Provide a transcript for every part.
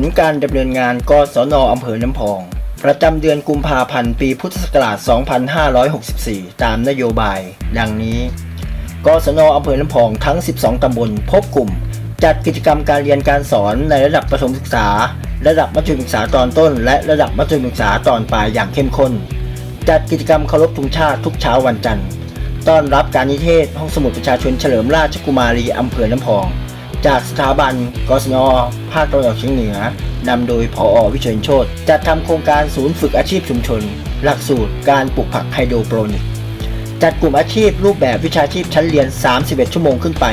ลการดำเนินงานกศนอำเภอน้ำพอง ประจำเดือนกุมภาพันธ์ปีพุทธศักราช 2564 ตามนโยบาย ดังนี้ กศนอำเภอน้ำพองทั้ง 12 ตำบลพบกลุ่ม จัดกิจกรรมการเรียนการสอนในระดับประถมศึกษา ระดับมัธยมศึกษาตอนต้น และระดับมัธยมศึกษาตอนปลายอย่างเข้มข้น จัดกิจกรรมเคารพธงชาติทุกเช้าวันจันทร์ต้อนรับการนิเทศห้องสมุดประชาชนเฉลิมราชกุมารีอำเภอน้ำพอง จากสถาบันกศนภาคตะวันออกเฉียงเหนือนำโดยผอวิเชียรโชตจัดทำโครงการศูนย์ฝึกอาชีพชุมชน หลักสูตรการปลูกผักไฮโดรโปรนิกจัดกลุ่มอาชีพรูปแบบวิชาชีพชั้นเรียน 31 ชั่วโมงขึ้นไป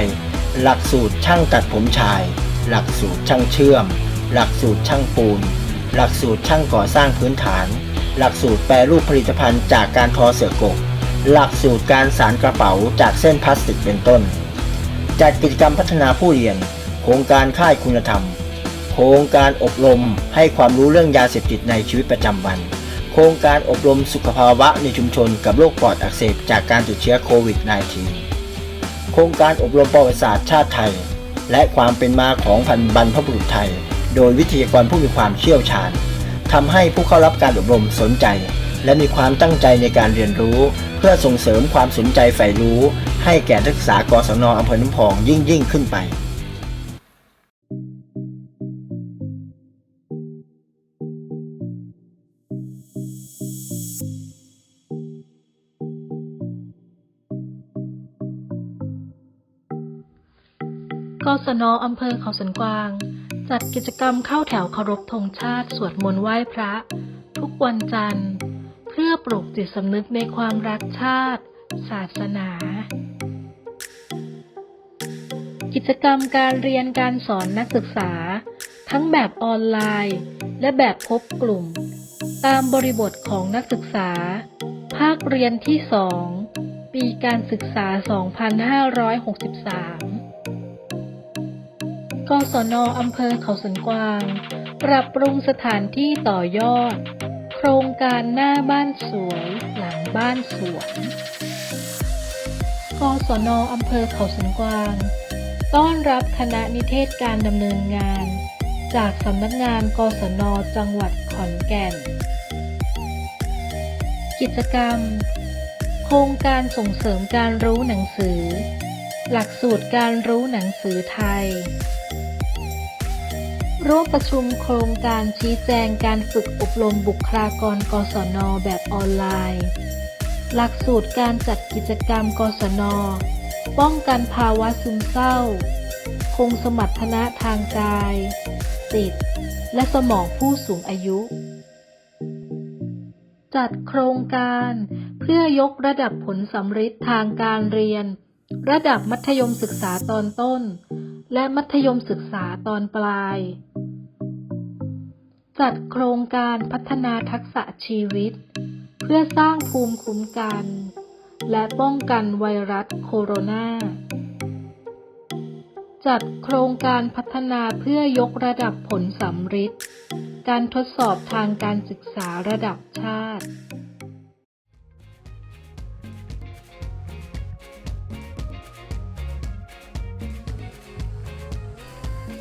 หลักสูตรช่างตัดผมชาย หลักสูตรช่างเชื่อม หลักสูตรช่างปูน หลักสูตรช่างก่อสร้างพื้นฐาน หลักสูตรแปรรูปผลิตภัณฑ์จากการทอเสือกก หลักสูตรการสารกระเป๋าจากเส้นพลาสติกเป็นต้น จัดกิจกรรมพัฒนาผู้เรียน โครงการค่ายคุณธรรม โครงการอบรมให้ความรู้เรื่องยาเสพติดในชีวิตประจำวัน โครงการอบรมสุขภาวะในชุมชนกับโรคปอดอักเสบจากการติดเชื้อโควิด -19 โครงการอบรมประวัติศาสตร์ชาติไทย และความเป็นมาของพันธุ์บรรพบุรุษไทย โดยวิทยากรผู้มีความเชี่ยวชาญทำให้ผู้เข้ารับการอบรมสนใจ และมีความตั้งใจในการเรียนรู้ เพื่อส่งเสริมความสนใจใฝ่รู้ ให้แก่นักศึกษากศนอำเภอน้ำพองยิ่งยิ่งขึ้นไปกศนอำเภอเขาสวนกวาง จัดกิจกรรมเข้าแถวเคารพธงชาติ สวดมนต์ไหว้พระ ทุกวันจันทร์ เพื่อปลูกจิตสำนึกในความรักชาติ ศาสนา กิจกรรมการเรียนการสอนนักศึกษา ทั้งแบบออนไลน์ และแบบพบกลุ่ม ตามบริบทของนักศึกษา ภาคเรียนที่ 2 ปีการศึกษา 2563 กศนอำเภอเขาสวนกวาง ปรับปรุงสถานที่ต่อยอด โครงการหน้าบ้านสวย หลังบ้านสวนกศนอำเภอเขาสวนกวาง ต้อนรับคณะนิเทศการดำเนินงาน จากสำนักงานกศนจังหวัดขอนแก่น กิจกรรม โครงการส่งเสริมการรู้หนังสือ หลักสูตรการรู้หนังสือไทย ร่วมประชุมโครงการชี้แจงการฝึกอบรมบุคลากรกศนแบบออนไลน์ หลักสูตรการจัดกิจกรรมกศน ป้องกันภาวะซึมเศร้า คงสมรรถนะทางกายจิตและสมองผู้สูงอายุ จัดโครงการเพื่อยกระดับผลสำฤทธิ์ทางการเรียน ระดับมัธยมศึกษาตอนต้น และมัธยมศึกษาตอนปลาย จัดโครงการพัฒนาทักษะชีวิต เพื่อสร้างภูมิคุ้มกัน และป้องกันไวรัสโคโรนา จัดโครงการพัฒนาเพื่อยกระดับผลสำฤทธิ์การทดสอบทางการศึกษาระดับชาติ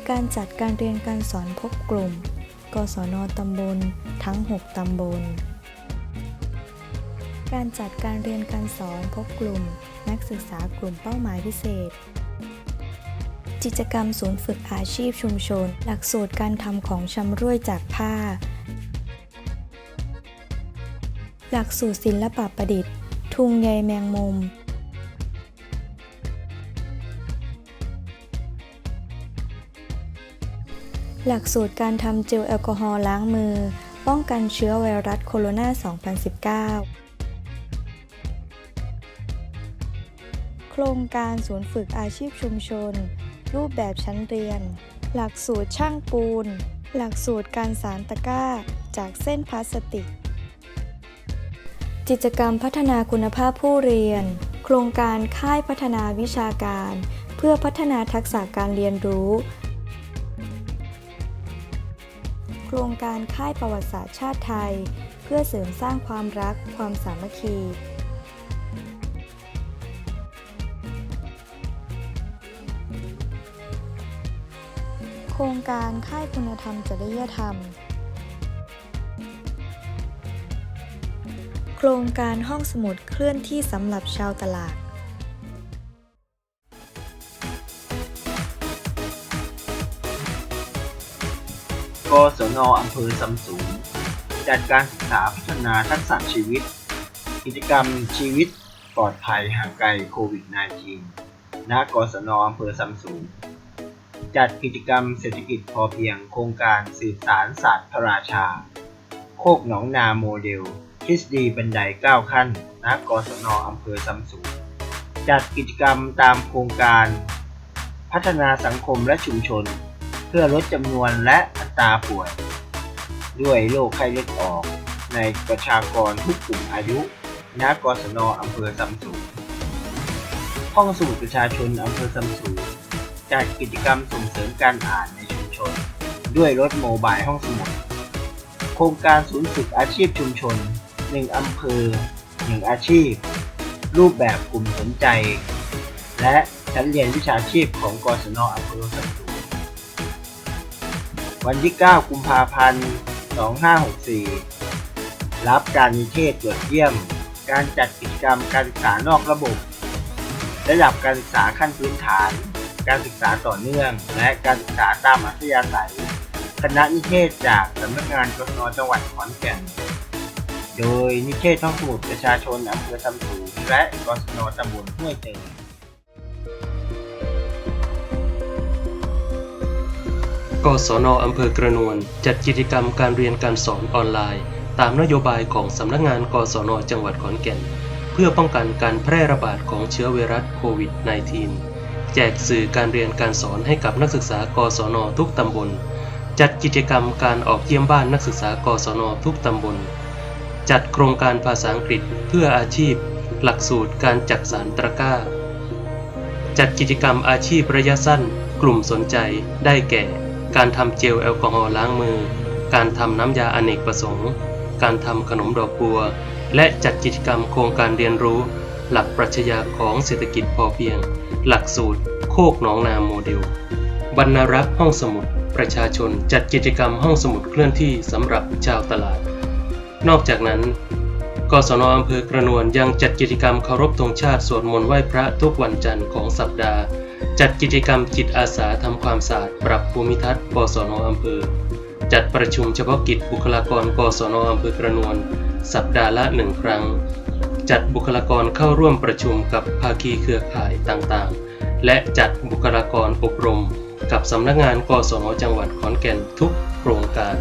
การจัดการเรียนการสอนพบกลุ่ม กศนตำบล ทั้ง 6 ตำบล การจัดการเรียนการสอนพบกลุ่ม นักศึกษากลุ่มเป้าหมายพิเศษ กิจกรรมศูนย์ฝึกอาชีพชุมชน หลักสูตรการทำของชำร่วยจากผ้า หลักสูตรศิลปะประดิษฐ์ ทุงใยแมงมุม หลักสูตรการทำเจลแอลกอฮอล์ล้างมือ ป้องกันเชื้อไวรัสโคโรนา 2019 รงการศูนย์ฝึกอาชีพชุมชน รูปแบบชั้นเรียน หลักสูตรช่างปูน หลักสูตรการสารตะกร้า จากเส้นพลาสติก กิจกรรมพัฒนาคุณภาพผู้เรียน โครงการค่ายพัฒนาวิชาการ เพื่อพัฒนาทักษะการเรียนรู้ โครงการค่ายประวัติศาสตร์ชาติไทย เพื่อเสริมสร้างความรัก ความสามัคคี ครงการค่ายคุณธรรมจริยธรรม โครงการห้องสมุดเคลื่อนที่สำหรับชาวตลาด กศนอำเภอซำสูง จัดการศึกษาพัฒนาทักษะชีวิต กิจกรรมชีวิตปลอดภัยห่างไกลโควิด -19 ณกศนอำเภอซำสูง จัดกิจกรรมเศรษฐกิจพอเพียงโครงการสืบสารศาสตร์พระราชา โคกหนองนาโมเดลทฤษฎีบันได9ขั้นณกศนอำเภอซำสูงจัดกิจกรรมตามโครงการ พัฒนาสังคมและชุมชน เพื่อลดจำนวนและอัตราป่วย ด้วยโรคไข้เลือดออก ในประชากรทุกกลุ่มอายุณกศนอำเภอซำสูงห้องสมุดประชาชนอำเภอซำสูง จัดกิจกรรมส่งเสริมการอ่านในชุมชน ด้วยรถโมบายห้องสมุด โครงการศูนย์ฝึกอาชีพชุมชน 1 อำเภอ 1 อาชีพ รูปแบบกลุ่มสนใจ และชั้นเรียนวิชาชีพของกศนอำเภอซำสูงวันที่ 9 กุมภาพันธ์ 2564 รับการนิเทศตรวจเยี่ยม การจัดกิจกรรมการศึกษานอกระบบ ระดับการศึกษาขั้นพื้นฐาน การศึกษาต่อเนื่อง และการศึกษาตามอัธยาศัย คณะนิเทศจากสำนักงานกศนจังหวัดขอนแก่น โดยนิเทศห้องสมุดประชาชนอำเภอซำสูและกศนตำบลห้วยเติงกศนอำเภอกระนวนจัดกิจกรรมการเรียนการสอนออนไลน์ ตามนโยบายของสำนักงานกศนจังหวัดขอนแก่น เพื่อป้องกันการแพร่ระบาดของเชื้อไวรัสโควิด -19 แจกสื่อการเรียนการสอนให้กับนักศึกษากศนทุกตำบล จัดกิจกรรมการออกเยี่ยมบ้านนักศึกษากศนทุกตำบล จัดโครงการภาษาอังกฤษเพื่ออาชีพ หลักสูตรการจักสารตะกร้า จัดกิจกรรมอาชีพระยะสั้น กลุ่มสนใจ ได้แก่ การทำเจลแอลกอฮอล์ล้างมือ การทำน้ำยาอเนกประสงค์ การทำขนมดอกบัว และจัดกิจกรรมโครงการเรียนรู้ หลักปรัชญาของเศรษฐกิจพอเพียง หลักสูตร โคกหนองนาโมเดล บรรณารักษ์ห้องสมุด ประชาชนจัดกิจกรรมห้องสมุดเคลื่อนที่สำหรับชาวตลาด นอกจากนั้น กศนอำเภอกระนวนยังจัดกิจกรรมเคารพธงชาติสวดมนต์ไหว้พระทุกวันจันทร์ของสัปดาห์ จัดกิจกรรมจิตอาสาทำความสะอาดปรับภูมิทัศน์กศนอำเภอ จัดประชุมเฉพาะกิจบุคลากรกศนอำเภอกระนวนสัปดาห์ละหนึ่งครั้ง จัดบุคลากรเข้าร่วมประชุมกับภาคีเครือข่ายต่างๆ และจัดบุคลากรอบรม กับสำนักงานกศนจังหวัดขอนแก่นทุกโครงการ